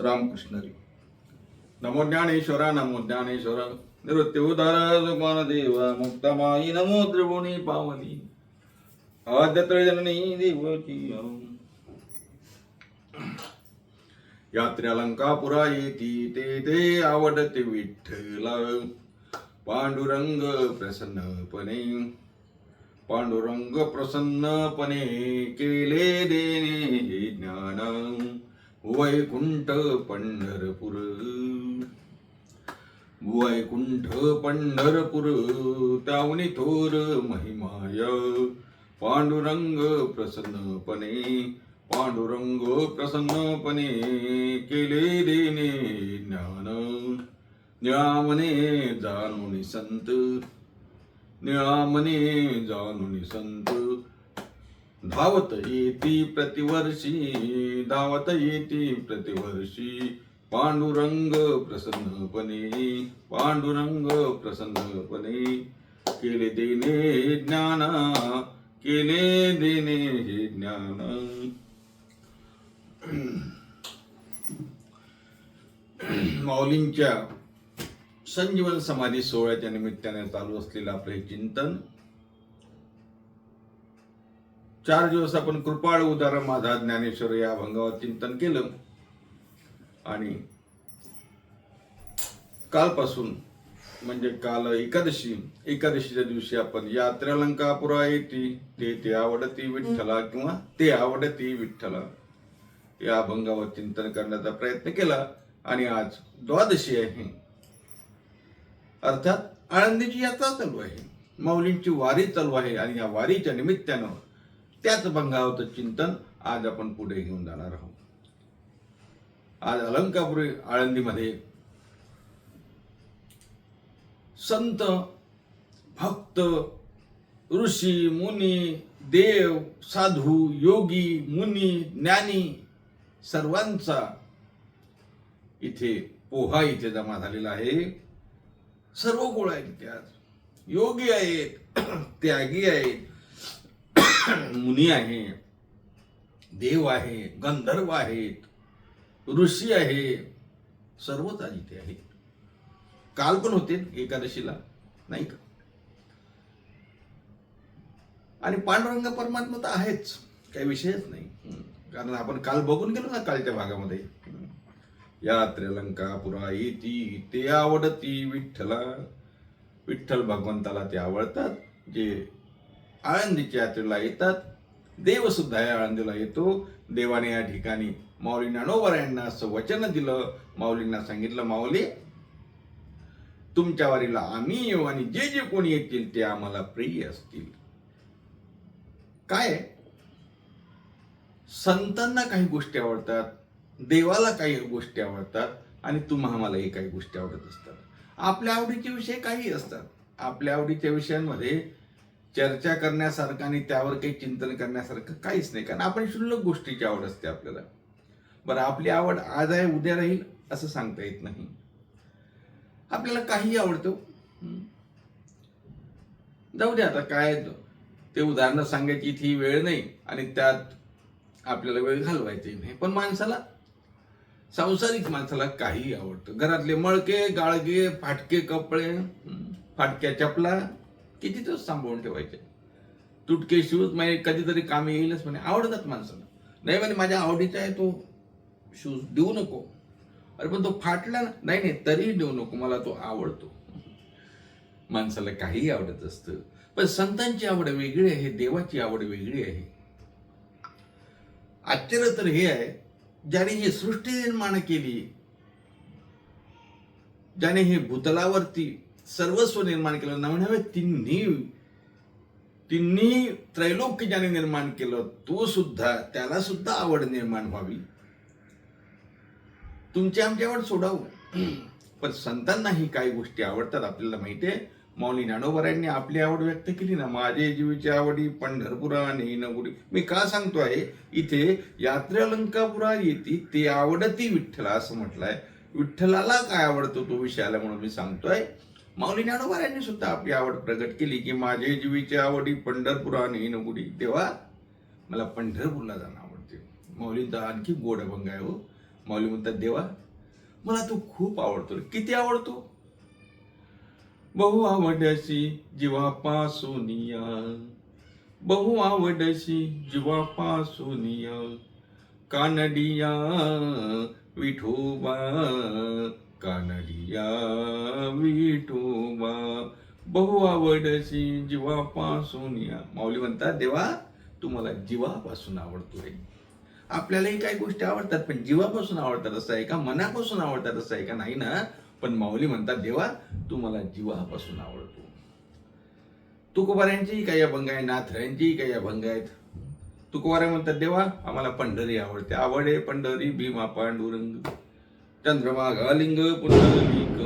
रामकृष्णरी। नमो ज्ञानेश्वरा नमो ज्ञानेश्वर। निवृत्ती उदार जोपान देव मुक्तमाई नमो त्रिभुवनी पावनी। आद्य जननी देवची यात्र्यालंकापुरा येती ते ते आवडते विठ्ठला। पांडुरंग प्रसन्नपणे। पांडुरंग प्रसन्नपणे केले देणे ज्ञान। वैकुंठ पंढरपूर. वैकुंठ पंढरपूर त्यावनी थोर महिमाय. पांडुरंग प्रसन्नपणे पांडुरंग प्रसन्नपणे केले देणे ज्ञान. निळामने जाणून संत ज्ञामने जाणून संत. धावत येती प्रतिवर्षी धावत येती प्रतिवर्षी. पांडुरंग प्रसन्नपणे पांडुरंग प्रसन्नपणे. केले देणे ज्ञान केले देणे हे ज्ञान. माऊलींच्या संजीवन समाधी सोहळ्याच्या निमित्ताने चालू असलेलं आपलं हे चिंतन चार दिवस आपण कृपाळ उदार माझा ज्ञानेश्वर या अभंगावर चिंतन केलं. आणि कालपासून म्हणजे काल एकादशी एकादशीच्या दिवशी आपण यात्रेलंकापुरा येते ते ते आवडती विठ्ठला किंवा ते आवडती विठ्ठला. या अभंगावर चिंतन करण्याचा प्रयत्न केला. आणि आज द्वादशी आहे. अर्थात आळंदीची यात्रा चालू आहे. माऊलींची वारी चालू आहे. आणि या वारीच्या निमित्तानं त्याच भंगावतं चिंतन आज आपण पुढे घेऊन जाणार आहोत. आज अलंकापुरी आळंदीमध्ये संत भक्त ऋषी मुनी देव साधू योगी मुनी ज्ञानी सर्वांचा इथे पोहा इथे जमा झालेला आहे. सर्व गोळ आहेत इथे आज. योगी आहेत त्यागी आहेत मुनी आहे देव आहे गंधर्व आहेत ऋषी आहे सर्वच आज इथे आहेत. काल पण होते एकादशीला नाही का? आणि पांडुरंग परमात्मा तर आहेच काही विषयच नाही. कारण आपण काल बघून गेलो ना कालच्या भागामध्ये. हम्म. यात्रेलंकापुरा येती ते आवडती विठ्ठला. विठ्ठल भगवंताला ते आवडतात जे आळंदीच्या यात्रेला येतात. देव सुद्धा या आळंदीला येतो. देवाने या ठिकाणी माऊली ज्ञानोबा यांना असं वचन दिलं. माऊलींना सांगितलं माऊली तुमच्या वारीला आम्ही येऊ आणि जे जे कोणी येतील ते आम्हाला प्रिय असतील. काय? संतांना काही गोष्टी आवडतात देवाला काही गोष्टी आवडतात आणि तुम्हालाही काही गोष्टी आवडत असतात. आपल्या आवडीचे विषय काही असतात. आपल्या आवडीच्या विषयांमध्ये चर्चा करण्यासारखं आणि त्यावर काही चिंतन करण्यासारखं काहीच नाही. कारण आपण क्षुल्लक गोष्टीची आवड असते आपल्याला. बरं आपली आवड आज आहे उद्या राहील असं सांगता येत नाही. आपल्याला काही आवडतं. जाऊ दे आता काय ते उदाहरणं सांगायची इथे वेळ नाही आणि त्यात आपल्याला वेळ घालवायचाही नाही. पण माणसाला सांसारिक माणसाला काही आवडतं. घरातले मळके गाळगे फाटके कपडे फाटक्या चपला किती दिवस सांभाळून ठेवायचे? तुटके शूज म्हणजे कधीतरी काम येईलच म्हणे. आवडतात माणसाला. नाही म्हणे माझ्या आवडीचा आहे तो शूज देऊ नको. अरे पण तो फाटला ना. नाही नाही तरी देऊ नको. मला तो आवडतो. माणसाला काही आवडत असतं. पण संतांची आवड वेगळी आहे देवाची आवड वेगळी आहे. आश्चर्य तर हे आहे ज्याने ही सृष्टी निर्माण केली ज्याने हे भूतलावरती सर्वस्व निर्माण केलं. नव्हे तिन्ही तिन्ही त्रैलोक्य ज्याने निर्माण केलं तो सुद्धा त्याला सुद्धा आवड निर्माण व्हावी. तुमची आमची आवड सोडावं. पण संतांनाही काही गोष्टी आवडतात आपल्याला माहिती आहे. मौली ज्ञानोबरायांनी आपली आवड व्यक्त केली ना. माझे जीवीची आवडी पंढरपुरा नगुडी मी का सांगतो आहे? इथे यात्रेलंकापुरा येते ते आवडती विठ्ठला असं म्हटलंय. विठ्ठलाला काय आवडतो तो विषय आला म्हणून मी सांगतोय. माऊली ज्ञानोबारांनी सुद्धा आपली आवड प्रगट केली की माझे जीवीची आवडी आणि नगुडी तेव्हा मला पंढरपूरला जाणं आवडते. माऊलींचा आणखी गोड अभंग आहे हो. माऊली म्हणतात देवा मला तू खूप आवडतो किती आवडतो? बहु आवडशी जीवापासून या बहु आवडशी जीवापासून या कानडिया विठोबा कानडिया विठोबा बहु आवडशी जीवापासून या. माऊली म्हणतात देवा तुम्हाला जीवापासून आवडतोय. आपल्यालाही काही गोष्टी आवडतात पण जीवापासून आवडतात असं आहे का? मनापासून आवडतात असं आहे का? नाही ना. पण माऊली म्हणतात देवा तुम्हाला जीवापासून आवडतो. तुकोबाऱ्यांचीही काही अभंग आहे नाथऱ्यांचीही काही अभंग आहेत. तुकोबाऱ्या म्हणतात देवा आम्हाला पंढरी आवडते. आवडे पंढरी भीमा पांडुरंग. चंद्रभाग अलिंग पुंडलिक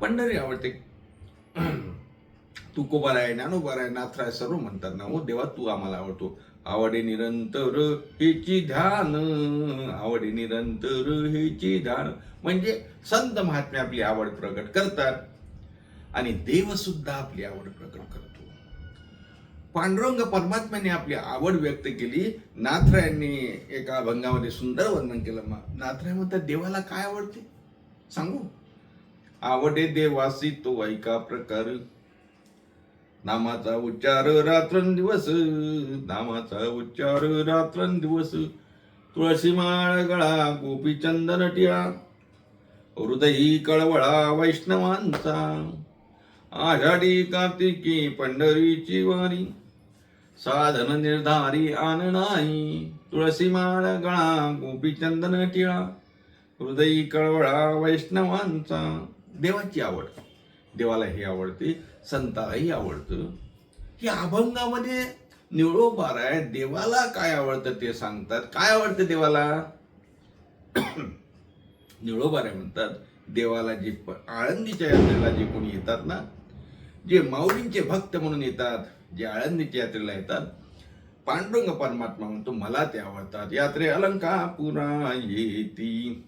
पंढरी आवडते तुकोबार आहे ज्ञानोबार आहे नाथरा आहे सर्व म्हणतात. ना हो देवा तू आम्हाला आवडतो. आवडे निरंतर हेची ध्यान. आवडे निरंतर हेची ध्यान. म्हणजे संत महात्मे आपली आवड प्रकट करतात. आणि देव सुद्धा आपली आवड प्रकट करतात. पांडुरंग परमात्म्याने आपली आवड व्यक्त केली. नाथरायांनी एका अभंगामध्ये सुंदर वर्णन केलं. मग नाथराय म्हणतात देवाला काय आवडते? सांगू? आवडे देवासी तो ऐका प्रकार? नामाचा उच्चार रात्रंदिवस. नामाचा उच्चार रात्रंदिवस. तुळशी माळ गळा गोपी चंदन टिळा. हृदयी कळवळा वैष्णवांचा. आषाढी कार्तिकी पंढरीची वारी. साधन निर्धारी आन नाही. तुळसी माळ गळा गोपी चंदन टिळा हृदयी कळवळा वैष्णवांचा. देवाची आवड. देवाला हे आवडते संतालाही आवडतं. की अभंगामध्ये निळोबार आहे देवाला काय आवडतं ते सांगतात. काय आवडतं देवाला? निळोबारे म्हणतात देवाला जे आळंदीच्या यात्रेला जे कोणी येतात ना जे माऊलींचे भक्त म्हणून येतात जे आळंदीच्या यात्रेला येतात पांडुरंग परमात्मा म्हणतो मला ते आवडतात. यात्रे अलंकापुरा येती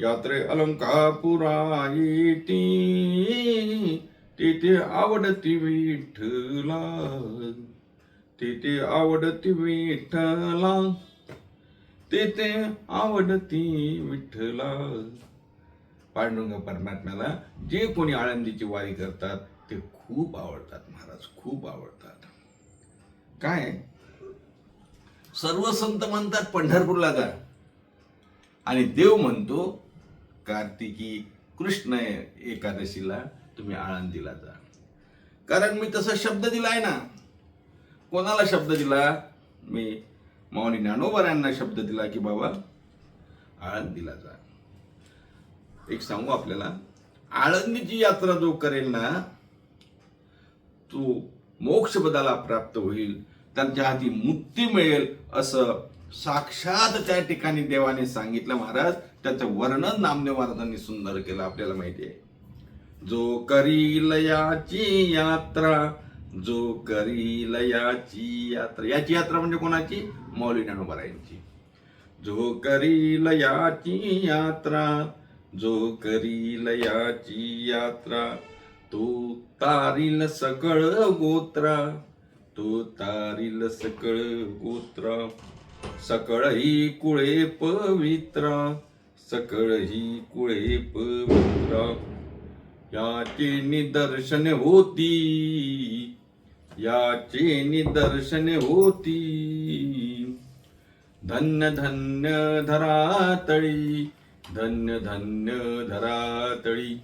यात्रे अलंकापुरा येती तेथे आवडती विठ्ठला तेथे आवडती विठ्ठला तेथे आवडती विठ्ठला पांडुरंग परमात्म्याला जे कोणी आळंदीची वारी करतात ते खूप आवडतात महाराज खूप आवडतात. काय? सर्व संत म्हणतात पंढरपूरला जा. आणि देव म्हणतो कार्तिकी कृष्ण एकादशीला तुम्ही आळंदीला जा. कारण मी तसा शब्द दिलाय ना. कोणाला शब्द दिला? मी माऊली ज्ञानोबरांना शब्द दिला की बाबा आळंदीला जा. एक सांगू आपल्याला? आळंदीची यात्रा जो करेल ना तो मोक्षपदाला प्राप्त होईल. त्यांच्या हाती मुक्ती मिळेल असं साक्षात त्या ठिकाणी देवाने सांगितलं महाराज. त्याचं वर्णन नामदेव महाराजांनी सुंदर केलं आपल्याला माहिती आहे. जो करील याची यात्रा जो करील याची यात्रा. याची यात्रा म्हणजे कोणाची? मौली ज्ञानोबरायांची जो करील याची यात्रा जो करील याची यात्रा तो तारील सकळ गोत्रा तो तारील सकळ गोत्रा. सकळ ही कुळे पवित्रा सकळ ही कुळे पवित्रा. याचे निदर्शन होती याचे निदर्शन होती. धन्य धन्य धरातळी धन्य धन्य धरातळी.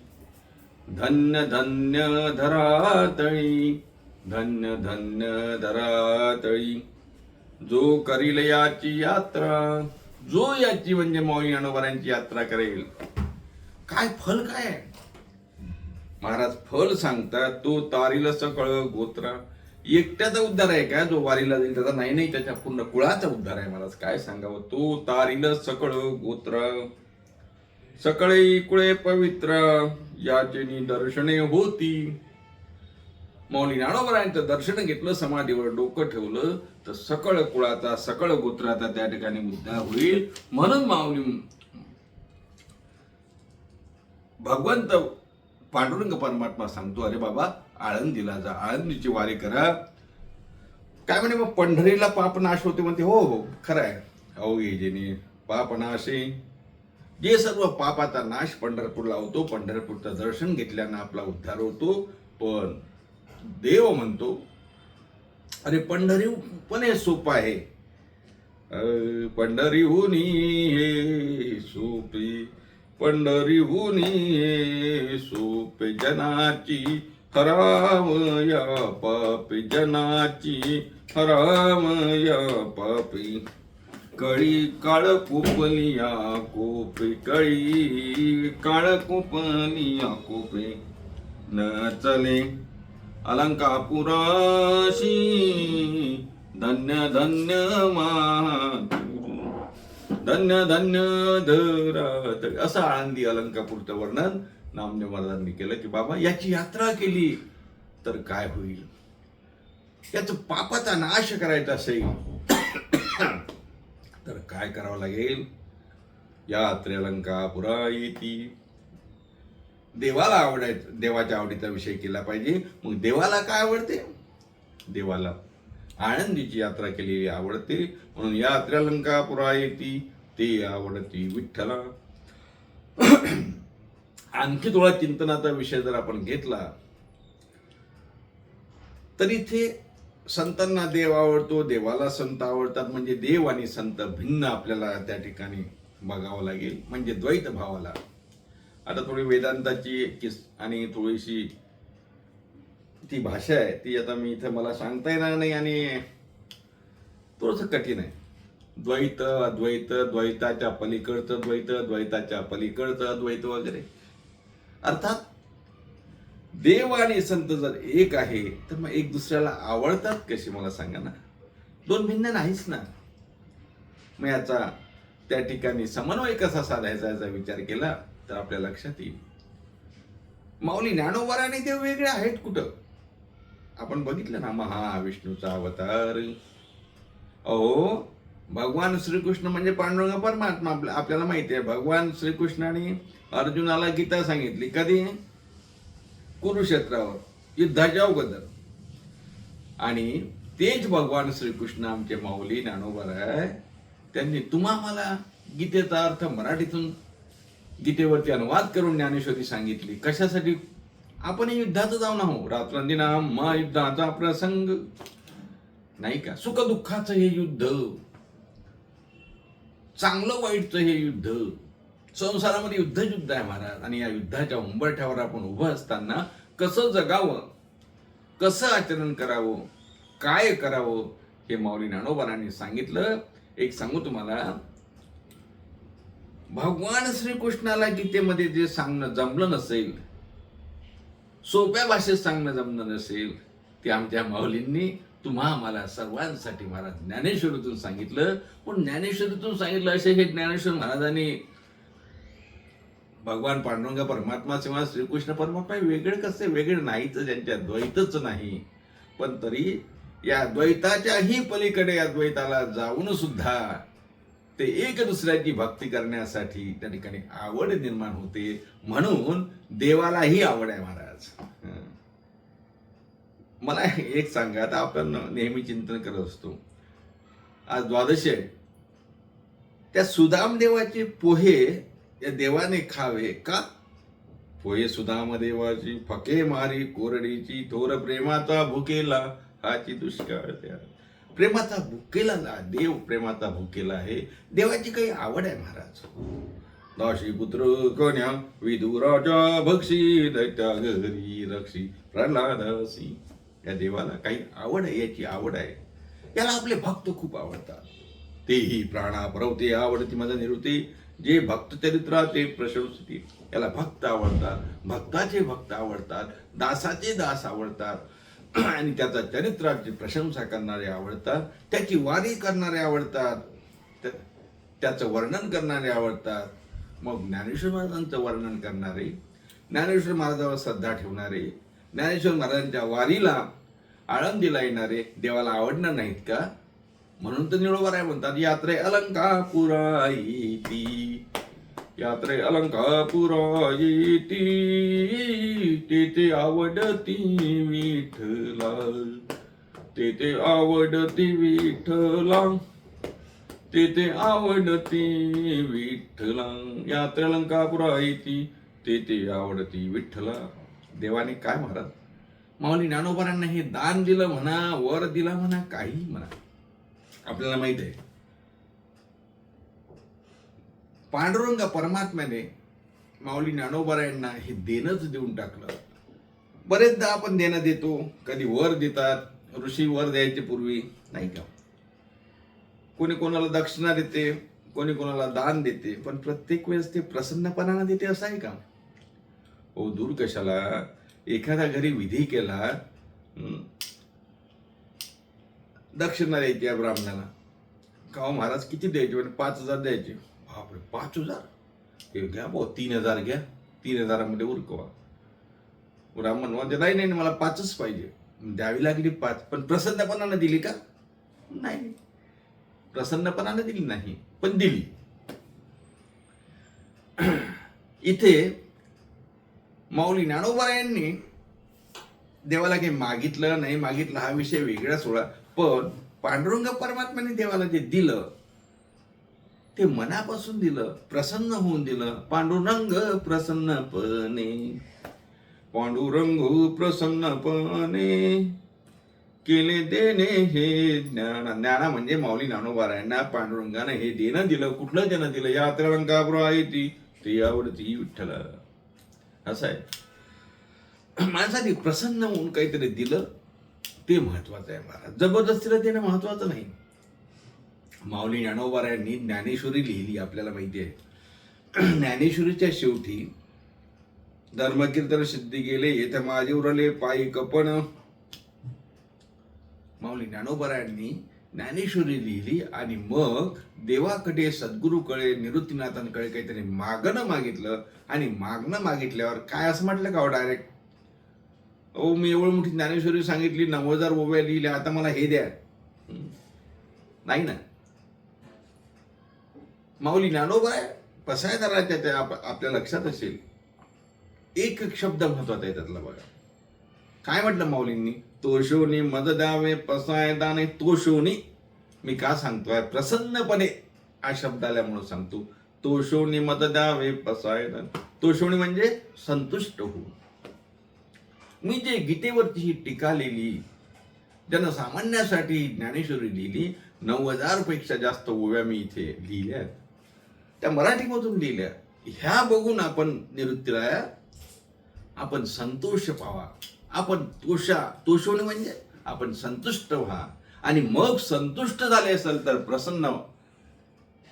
धन्य धन्य धरातळी धन्य धन्य धरातळी जो करील याची यात्रा जो याची म्हणजे मौली अणोबरांची यात्रा करेल काय फल काय महाराज फल सांगतात तो तारील सकळ गोत्रा. एकट्याचा उद्धार आहे का? जो वारीला जाईल त्याचा? नाही नाही त्याच्या पूर्ण कुळाचा उद्धार आहे महाराज. काय सांगावं? तो तारील सकळ गोत्र. सकळे कुळे पवित्र. याचे दर्शने होती. मौली ज्ञानोबरायांचं दर्शन घेतलं समाधीवर डोकं ठेवलं तर सकळ कुळाचा सकळ गोत्राचा त्या ठिकाणी मुद्दा होईल. म्हणून माऊली भगवंत पांडुरंग परमात्मा सांगतो अरे बाबा आळंदीला जा आळंदीची वारी करा. काय म्हणे मग पंढरीला पापनाश होते म्हणते. हो हो खरं आहे. अहो जेणे पापनाशे जे सर्व पापाचा नाश पंढरपूरला होतो पंढरपूरचं दर्शन घेतल्यानं आपला उद्धार होतो. पण देव म्हणतो अरे पंढरी पण हे सोपं आहे. पंढरीहुनी हे सोपी पंढरीहुनी हे सोपे जनाची हरामया पापी जनाची हरामया पापी कळी काळ कोपलिया कोपे कळी काळ कोपलिया कोपे. न चले अलंकापुराशी धन्य धन्य धन्य धन्य धरा असं आळंदी अलंकापूरचं वर्णन नामदेव महाराजांनी केलं की बाबा याची यात्रा केली तर काय होईल? याचं पापाचा नाश करायचा असेल. तर काय करावं लागेल? यात्रे पुरा येती. देवाला आवडायचं देवाच्या आवडीचा विषय केला पाहिजे. मग देवाला काय आवडते? देवाला. आनंदीची यात्रा केलेली आवडते. म्हणून यात्रा पुरा येती ते आवडती विठ्ठला. आणखी थोडा चिंतनाचा विषय जर आपण घेतला तर इथे संतांना देव आवडतो देवाला संत आवडतात म्हणजे देव आणि संत भिन्न आपल्याला त्या ठिकाणी बघावं लागेल म्हणजे द्वैत भावाला. आता थोडी वेदांताची किस आणि थोडीशी ती भाषा आहे ती आता मी इथं मला सांगता येणार नाही आणि थोडंसं कठीण आहे. द्वैत अद्वैत द्वैताच्या पलीकडचं द्वैत द्वैताच्या पलीकडचं अद्वैत वगैरे. अर्थात देव आणि संत जर एक आहे तर मग एक दुसऱ्याला आवडतात कशी मला सांगा ना. दोन भिन्न नाहीच ना. मग याचा त्या ठिकाणी समन्वय कसा साधायचा याचा विचार केला तर आपल्या लक्षात येईल. माऊली ज्ञानोबर आणि देव वेगळे आहेत कुठं? आपण बघितलं ना महाविष्णूचा अवतार. अहो भगवान श्रीकृष्ण म्हणजे पांडुरंग परमात्मा. आपल्याला माहिती आहे भगवान श्रीकृष्णाने अर्जुनाला गीता सांगितली. कधी? कुरुक्षेत्रावर युद्धाच्या अगोदर. आणि तेच भगवान श्रीकृष्ण आमचे माऊली ज्ञानोबर आहे त्यांनी तुम्हा मला गीतेचा अर्थ मराठीतून गीतेवरती अनुवाद करून ज्ञानेश्वरी सांगितली. कशासाठी? आपण युद्धात जाऊन आहो. रात्रंदिना महायुद्धाचा प्रसंग. नाही का? सुख दुःखाचं हे युद्ध. चांगलं वाईटचं हे युद्ध. संसारामध्ये युद्ध युद्ध आहे महाराज. आणि या युद्धाच्या उंबरठ्यावर आपण उभं असताना कसं जगावं? कसं आचरण करावं? काय करावं? हे माऊली ज्ञानोबारांनी सांगितलं. एक सांगू तुम्हाला. भगवान श्रीकृष्णाला गीतेमध्ये जे सांगणं जमलं नसेल सोप्या भाषेत सांगणं जमलं नसेल ते आमच्या माऊलींनी तुम्हा आम्हाला सर्वांसाठी महाराज ज्ञानेश्वरीतून सांगितलं. पण ज्ञानेश्वरीतून सांगितलं असे हे ज्ञानेश्वर महाराजांनी भगवान पांडुरंग परमात्मा किंवा श्रीकृष्ण परमात्मा वेगळं वेगळे कसे? वेगळे नाहीच ज्यांच्या द्वैतच नाही. पण तरी या द्वैताच्याही पलीकडे या द्वैताला जाऊन सुद्धा ते एक दुसऱ्याची भक्ती करण्यासाठी त्या ठिकाणी आवड निर्माण होते. म्हणून देवालाही आवड आहे महाराज. मला एक सांगा आता आपण नेहमी चिंतन करत असतो. आज द्वादशी आहे. त्या सुदाम देवाचे पोहे या देवाने खावे का? पोहे सुदाम देवाची फके मारी कोरडीची थोर प्रेमाचा भुकेला हाची दुष्काळ त्या. प्रेमाचा भुकेला ना देव प्रेमाचा भुकेला आहे. देवाची काही आवड आहे महाराज. दाशी पुत्र कन्या विदुराच्या भक्षी दैत्या घरी रक्षी प्रल्हादसी. या देवाला काही आवड आहे याची आवड आहे. याला आपले भक्त खूप आवडतात. तेही प्राणा परवते आवडती माझा निवृत्ती. जे भक्त चरित्रा ते प्रशंसती याला भक्त आवडतात. भक्ताचे भक्त आवडतात दासाचे दास आवडतात. आणि त्याचा चरित्राची प्रशंसा करणारे आवडतात. त्याची वारी करणारे आवडतात. त्या- त्याचं वर्णन करणारे आवडतात. मग ज्ञानेश्वर महाराजांचं वर्णन करणारे ज्ञानेश्वर महाराजावर श्रद्धा ठेवणारे ज्ञानेश्वर महाराजांच्या वारीला आळंदीला येणारे देवाला आवडणार नाहीत का? म्हणून तर निळोबर आहे म्हणतात यात्रे अलंकापुरायती यात्रे अलंकापुरायती तेथे आवडती विठला तेथे आवडती विठला तेथे आवडती विठ्ठला यात्रे लंकापुरा येती तेथे आवडती विठ्ठला देवाने काय महाराज माऊली ज्ञानोबारांना हे दान दिलं म्हणा वर दिला म्हणा काही म्हणा. आपल्याला माहीत आहे. पांडुरंग परमात्म्याने माऊली ज्ञानोबारायांना हे देणंच देऊन टाकलं. बरेचदा आपण देणं देतो कधी वर देतात ऋषी वर द्यायचे पूर्वी नाही का? कोणी कोणाला दक्षिणा देते कोणी कोणाला दान देते पण प्रत्येक वेळेस ते प्रसन्नपणानं देते असं आहे का? हो दूर कशाला? एखाद्या घरी विधी केला दक्षिणा द्यायची या ब्राह्मणाला. का महाराज किती द्यायचे? म्हणजे पाच हजार द्यायचे. बापरे पाच हजार? हे घ्या भाऊ तीन हजार घ्या. तीन हजारामध्ये उरकवा. ब्राह्मण म्हणते म्हणजे नाही नाही नाही, मला पाचच पाहिजे. द्यावी लागली पाच. पण प्रसन्नपणानं दिली का? नाही. प्रसन्नपणानं दिली नाही पण दिली. इथे माऊली ज्ञानोबा यांनी देवाला काही मागितलं नाही. मागितलं हा विषय वेगळा सोडा. पण पांडुरंग परमात्म्याने देवाला जे दिलं ते मनापासून दिलं प्रसन्न होऊन दिलं. पांडुरंग प्रसन्नपणे पांडुरंग प्रसन्नपणे केले देणे हे ज्ञान. ज्ञाना म्हणजे माऊली ज्ञानोबारायांना पांडुरंगानं हे देणं दिलं कुठलं देणं दिलं? यात्रा रंगाबरो आहे ती ती आवडती विठ्ठल. असं आहे. माणसाने प्रसन्न होऊन काहीतरी दिलं ते महत्वाचं आहे महाराज. जबरदस्तीला देणं महत्वाचं नाही. माऊली ज्ञानोबारायांनी ज्ञानेश्वरी लिहिली आपल्याला माहिती आहे. ज्ञानेश्वरीच्या शेवटी धर्मकीर्तन सिद्धी गेले येथे माझे उरले पायी कपण माऊली ज्ञानोबरायांनी ज्ञानेश्वरी लिहिली आणि मग देवाकडे सद्गुरूकडे निवृत्तीनाथांकडे काहीतरी मागणं मागितलं आणि मागणं मागितल्यावर काय असं म्हटलं का हो डायरेक्ट अहो मी एवढं मोठी ज्ञानेश्वरी सांगितली नऊ हजार ओव्या लिहिल्या आता मला हे द्या. नाही ना? माऊली ज्ञानोबा हो पसायदाराच्या त्या आपल्या लक्षात असेल. एक शब्द महत्त्वाचा आहे त्यातला बघा. काय म्हटलं माऊलींनी? तोशोनी मद द्यावे पसायदाने तोशोनी. मी का सांगतोय? प्रसन्नपणे हा शब्द आल्यामुळे सांगतो. तोशोनी मद द्यावे पसायदान तोशोनी म्हणजे संतुष्ट होऊन. मी जे गीतेवरची ही टीका लिहिली जनसामान्यासाठी ज्ञानेश्वरी लिहिली नऊ हजारपेक्षा जास्त ओव्या मी इथे लिहिल्या त्या मराठीमधून लिहिल्या. ह्या बघून आपण निवृत्तीला आपण संतोष पावा. आपण तोषा तोषवणे म्हणजे आपण संतुष्ट व्हा. आणि मग संतुष्ट झाले असेल तर प्रसन्न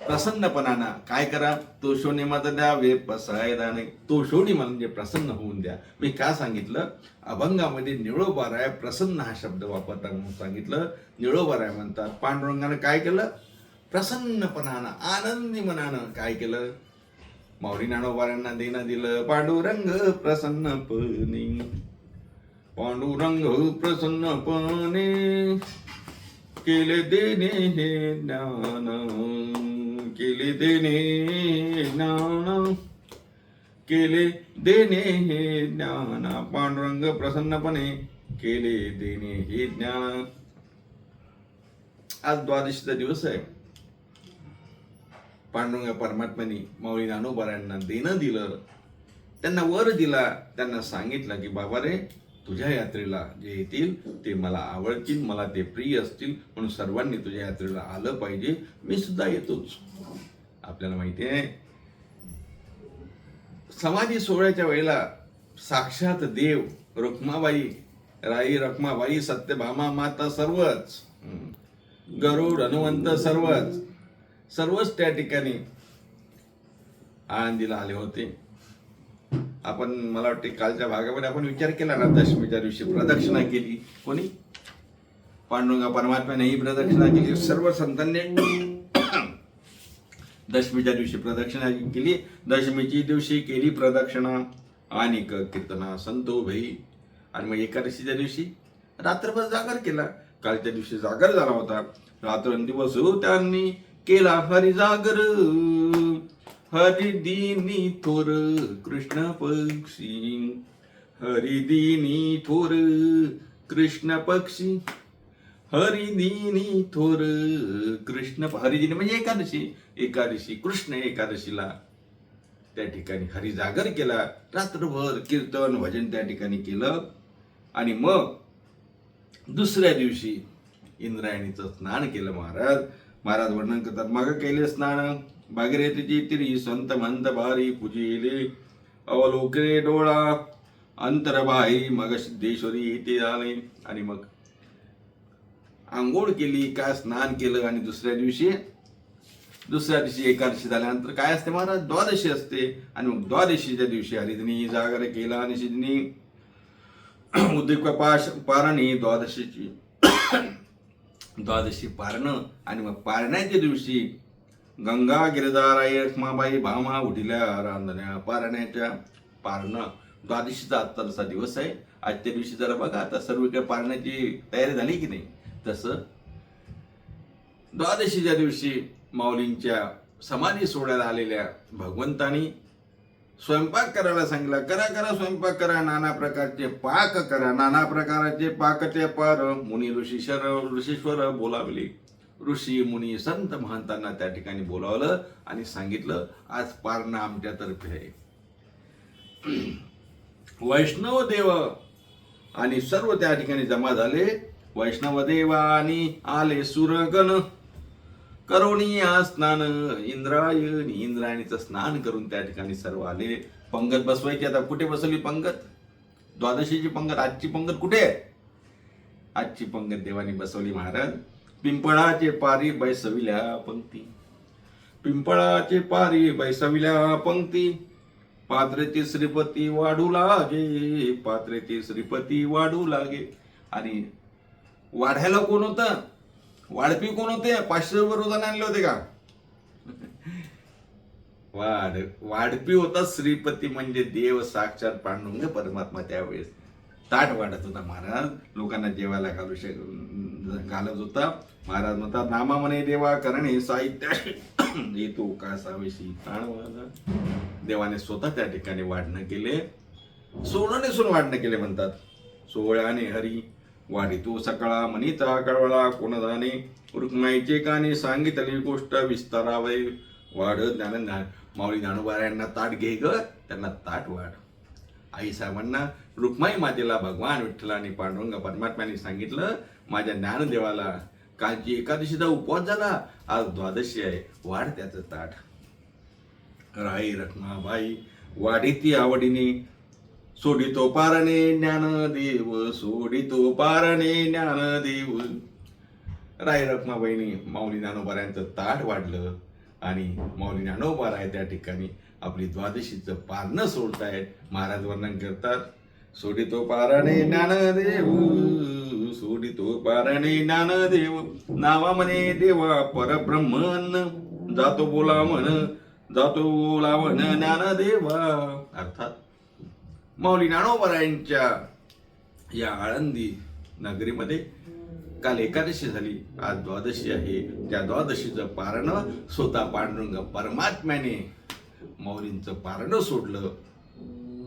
प्रसन्नपणानं. काय करा? तोषोनी मत द्या वे पसायदाने तोषोनी म्हणजे प्रसन्न होऊन द्या. मी का सांगितलं? अभंगामध्ये निळोबाराय प्रसन्न हा शब्द वापरता म्हणून सांगितलं. निळोबाराय म्हणतात पांडुरंगानं काय केलं? प्रसन्नपणानं आनंदी मनानं काय केलं? माऊली नाणोबाऱ्यांना देणं दिलं. पांडुरंग प्रसन्नपणे. पांडुरंग प्रसन्नपणे. केले देणे हे ज्ञान. केले देणे ज्ञान. केले देणे हे ज्ञान. पांडुरंग प्रसन्नपणे केले देणे हे ज्ञान. आज द्वादशीचा दिवस आहे. पांडुरंग परमात्म्याने माऊली नानोबारांना देणं दिलं. त्यांना वर दिला. त्यांना सांगितलं की बाबा रे तुझ्या यात्रेला जे येतील ते मला आवडतील मला ते प्रिय असतील म्हणून सर्वांनी तुझ्या यात्रेला आलं पाहिजे. मी सुद्धा येतोच. आपल्याला माहिती आहे समाधी सोहळ्याच्या वेळेला साक्षात देव रुक्माबाई राई रखमाबाई सत्यभामा माता सर्वच गरुड हनुमंत सर्वच सर्वच त्या ठिकाणी आळंदीला आले होते. आपण मला वाटते कालच्या भागामध्ये आपण विचार केला ना दशमीच्या दिवशी प्रदक्षिणा केली. कोणी? पांडुरंगा परमात्म्याने ही प्रदक्षिणा केली. सर्व संतांनी दशमीच्या दिवशी प्रदक्षिणा केली. दशमीची दिवशी केली प्रदक्षिणा आणि कीर्तना. संतो भई. आणि मग एकादशीच्या दिवशी रात्रभर जागर केला. कालच्या दिवशी जागर झाला होता. रात्रंदिवस त्यांनी केला हरी जागर. हरिदिनी थोर कृष्ण पक्षी। हरिदिनी थोर कृष्ण पक्षी। हरिदिनी थोर कृष्ण हरिदिनी म्हणजे एकादशी। एकादशी कृष्ण एकादशीला त्या ठिकाणी हरिजागर केला रात्रभर कीर्तन भजन त्या ठिकाणी केलं आणि मग दुसऱ्या दिवशी इंद्रायणीचं स्नान केलं महाराज. महाराज वर्णन करतात मग केले स्नान. भागीरथीची तिरी संत मंत भारी पूजिले अवलोकने डोळा। अंतरबाई मग सिद्धेश्वरी ते आले आणि मग आंघोळ केली काय स्नान केलं आणि दुसऱ्या दिवशी दुसऱ्या दिवशी एकादशी झाल्यानंतर काय असते महाराज? द्वादशी असते आणि मग द्वादशीच्या दिवशी हरिदिनी जागर केला आणि सिद्धनी उद्योग पाश पारणी द्वादशीची द्वादशी पारणं आणि मग पारण्याच्या दिवशी गंगा गिरधाराय रखमाबाई भामा उठिल्या रांधण्या पारण्याच्या पारणं. द्वादशीचा आत्ताचा दिवस आहे. आजच्या दिवशी जरा बघा आता सर्वीकडे पारण्याची तयारी झाली की नाही. तसं द्वादशीच्या दिवशी माऊलींच्या समाधी सोडायला आलेल्या भगवंतानी स्वयंपाक करायला सांगितला. करा करा स्वयंपाक करा नाना प्रकारचे पाक करा. नाना प्रकारचे पाकचे पार. मुनी ऋषीश्वर ऋषीश्वर बोलावले. ऋषी मुनी संत महंतांना त्या ठिकाणी बोलावलं आणि सांगितलं आज पारणं आमच्यातर्फे आहे. वैष्णव देव आणि सर्व त्या ठिकाणी जमा झाले. वैष्णव देवानी आले सुरगण. करोणी स्नान इंद्रायणी इंद्रायणीचं स्नान करून त्या ठिकाणी सर्व आले. पंगत बसवायची आता कुठे बसवली पंगत? द्वादशीची पंगत आजची पंगत कुठे? आहे आजची पंगत देवानी बसवली महाराज. पिंपळाचे पारी बैसविल्या पंक्ती. पिंपळाचे पारी बैसविल्या पंक्ती. पात्रेचे श्रीपती वाढू लागे पात्रेचे श्रीपती वाढू लागे. आणि वाढायला कोण होतं? वाढपी कोण होते? पाचशे रुपये रोजाने आणले होते का? वाढ वाढपी होता श्रीपती म्हणजे देव साक्षात पांडुरंग परमात्मा त्यावेळेस. ताट वाढत होता महाराज. लोकांना जेवायला घालू शक घालत होता। महाराज म्हणतात नामा म्हणे देवा करणे साहित्य. येतो का सावेशी ताण देवाने स्वतः त्या ठिकाणी वाढणं केले. सोनं नेसून वाढणं केले म्हणतात. सोहळ्याने हरी वाढितो सकाळा मनीचा कळवळा कोण जाणे? रुक्माईचे काने सांगितली गोष्ट विस्तारावे. वाढ ज्ञान माऊली ज्ञानोबा यांना ताट घे ग त्यांना ताट वाढ. आई साहेबांना रुक्माई मातेला भगवान विठ्ठलाने पांडुरंग परमात्म्याने सांगितलं माझ्या ज्ञानदेवाला कालची एकादशीचा उपवास झाला. आज द्वादशी आहे. वाढ त्याचं ताट. राई रखमाबाई वाढीती आवडीने सोडितो पारणे ज्ञानदेव सोडितो पारणे ज्ञानदेव. राय रखमाबाईनी माऊली ज्ञानोबारायांचं ताट वाढलं आणि माऊली ज्ञानोबाराय त्या ठिकाणी आपली द्वादशीचं पारणं सोडतायत. महाराज वर्णन करतात सोडितो पारणे ज्ञानदेव. सोडितो पारणे ज्ञानदेव नावा म्हणे देवा परब्रह्मन. जातो बोला म्हण जातो बोला म्हण ज्ञानदेवा. अर्थात माऊली नाणोबरायांच्या या आळंदी नगरीमध्ये काल एकादशी झाली. आज द्वादशी आहे. त्या द्वादशीचं पारण स्वतः पांडुरंग परमात्म्याने माऊलींचं पारणं सोडलं.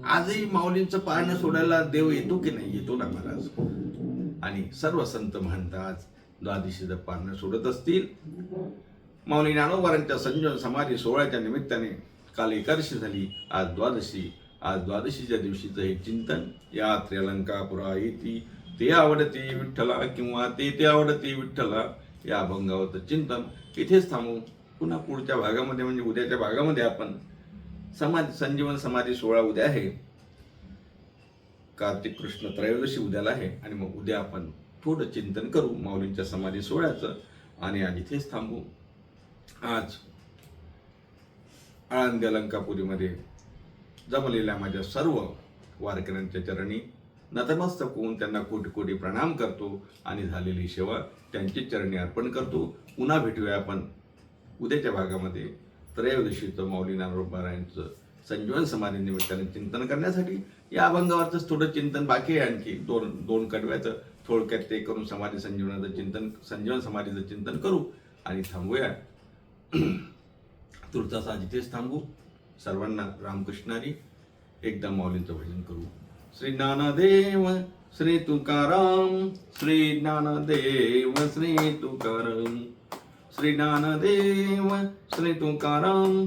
आजही माऊलींचं पारणं सोडायला देव येतो की नाही येतो ना महाराज? आणि सर्व संत म्हणतात द्वादशीचं पारणं सोडत असतील. माऊली ज्ञानोबारांच्या संजन समाधी सोहळ्याच्या निमित्ताने काल एकादशी झाली. आज द्वादशी. आज द्वादशीच्या दिवशीचं हे चिंतन. या त्र्यलंकापुरा येती. ते आवडते विठ्ठला किंवा ते ते आवडते विठ्ठला. या अभंगावरचं चिंतन. इथेच थांबू. पुन्हा पुढच्या भागामध्ये म्हणजे उद्याच्या भागामध्ये आपण समाधी संजीवन समाधी सोहळा उद्या आहे. कार्तिक कृष्ण त्रयोदशी उद्याला आहे आणि मग उद्या आपण थोडं चिंतन करू. माऊलींच्या समाधी सोहळ्याचं. आणि आज इथेच थांबू. आज आळंदी अलंकापुरीमध्ये जमलेल्या माझ्या सर्व वारकऱ्यांच्या चरणी नतमस्तक होऊन त्यांना कोटी कोटी प्रणाम करतो आणि झालेली सेवा त्यांची चरणी अर्पण करतो. पुन्हा भेटूया आपण उद्याच्या भागामध्ये. त्रयोदशीचं मौली नारोबारायांचं संजीवन समाधी निमित्ताने चिंतन करण्यासाठी या अभंगावरच थोडं चिंतन बाकी आहे आणखी. दोन दोन कडव्याचं थोडक्यात ते करून समाधी संजीवनाचं चिंतन संजीवन समाधीचं चिंतन करू आणि थांबूया. तुर्तासा जिथेच थांबू. सर्वांना रामकृष्णारी एकदा माऊलींचं भजन करू. श्री ज्ञानदेव श्री तुकाराम श्री ज्ञानदेव श्री तुकाराम. श्री ज्ञानदेव श्री तुकाराम.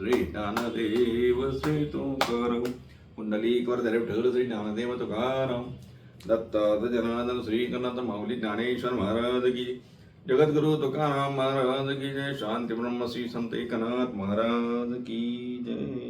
श्री ज्ञानदेव श्री तुकाराम कुंडलीकर जरे ठर श्री ज्ञानदेव तुकाराम दत्ताद जनार्दन श्रीकनाथ माऊली ज्ञानेश्वर महाराज की जगद्गुरु तुकाराम महाराज की जय। शांती ब्रह्म श्री संत एकनाथ महाराज की जय।